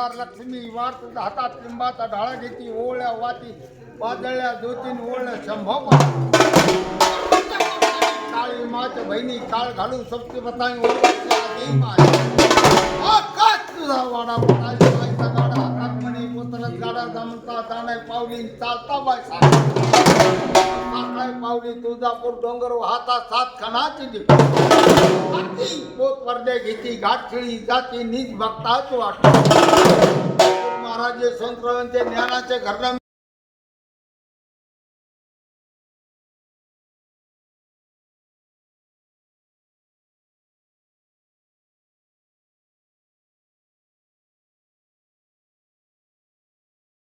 वार लक्ष्मी वार हातात लिंबाचा ढाळा घेती ओळ्या वाती वादळल्या दोतीन ओळ्या शंभर काळी मात बहिणी काळ घालू सप्ती बताई आकाश तुझा वाडा पडायचा गाडा हातात पोतरत गाडा जमता जाणे पावली चालता बाय साखाय पावली तुळजापूर डोंगर वाहता सात खणाची दिप हाती घेती घाट खेळी जाती नीच भक्ताच वाट महाराज संतरावांचे ज्ञानाचे घरनाम